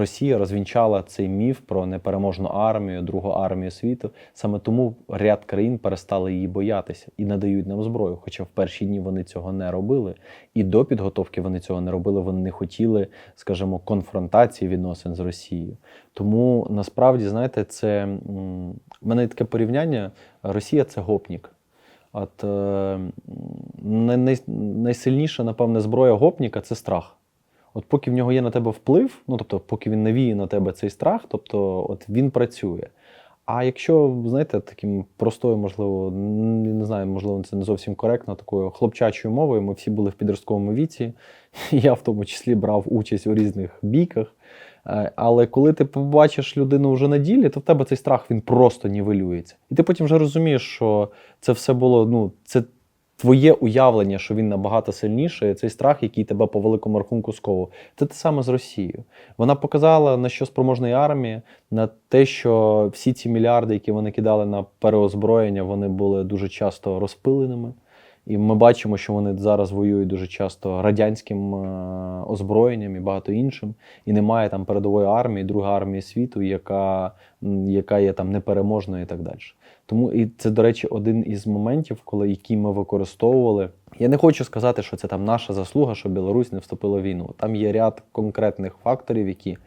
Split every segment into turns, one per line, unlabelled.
Росія розвінчала цей міф про непереможну армію, другу армію світу. Саме тому ряд країн перестали її боятися і надають нам зброю. Хоча в перші дні вони цього не робили. І до підготовки вони цього не робили. Вони не хотіли, скажімо, конфронтації відносин з Росією. Тому насправді, знаєте, це в мене таке порівняння: Росія це гопнік. От е, най- най- найсильніша, напевне, зброя гопніка це страх. От поки в нього є на тебе вплив, ну тобто, поки він навіє на тебе цей страх, тобто от він працює. А якщо, знаєте, таким простою, можливо, не знаю, можливо, це не зовсім коректно, такою хлопчачою мовою, ми всі були в підростковому віці, я в тому числі брав участь у різних бійках. Е, Але коли ти побачиш людину вже на ділі, то в тебе цей страх він просто нівелюється. І ти потім вже розумієш, що це все було, ну, це твоє уявлення, що він набагато сильніший, цей страх, який тебе по великому рахунку сковував. Це те саме з Росією. Вона показала, на що спроможна армії, на те, що всі ці мільярди, які вони кидали на переозброєння, вони були дуже часто розпиленими. І ми бачимо, що вони зараз воюють дуже часто радянським е, озброєнням і багато іншим. І немає там передової армії, другої армії світу, яка, яка є там непереможною і так далі. Тому і це, до речі, один із моментів, коли які ми використовували. Я не хочу сказати, що це там наша заслуга, що Білорусь не вступила в війну. Там є ряд конкретних факторів, які.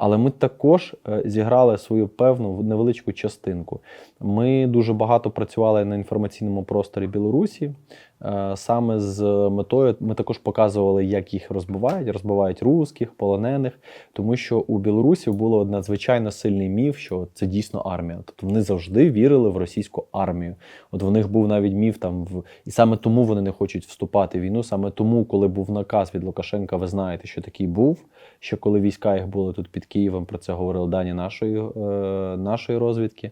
Але ми також е, зіграли свою певну невеличку частинку. Ми дуже багато працювали на інформаційному просторі Білорусі. Е, Саме з метою ми також показували, як їх розбивають, розбивають русських, полонених, тому що у білорусів було надзвичайно сильний міф, що це дійсно армія. Тобто вони завжди вірили в російську армію. От в них був навіть міф там в і саме тому вони не хочуть вступати в війну. Саме тому, коли був наказ від Лукашенка, ви знаєте, що такий був. Що коли війська їх були тут під Києвом, про це говорили дані нашої, е, нашої розвідки.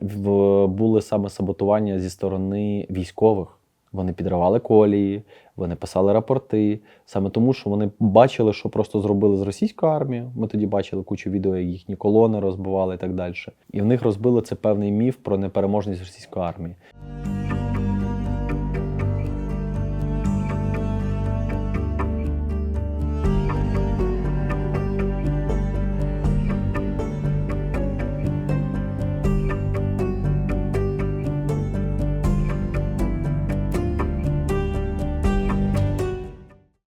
В були саме саботування зі сторони військових. Вони підривали колії, вони писали рапорти. Саме тому, що вони бачили, що просто зробили з російською армією. Ми тоді бачили кучу відео, як їхні колони розбивали і так далі. І в них розбили це певний міф про непереможність російської армії.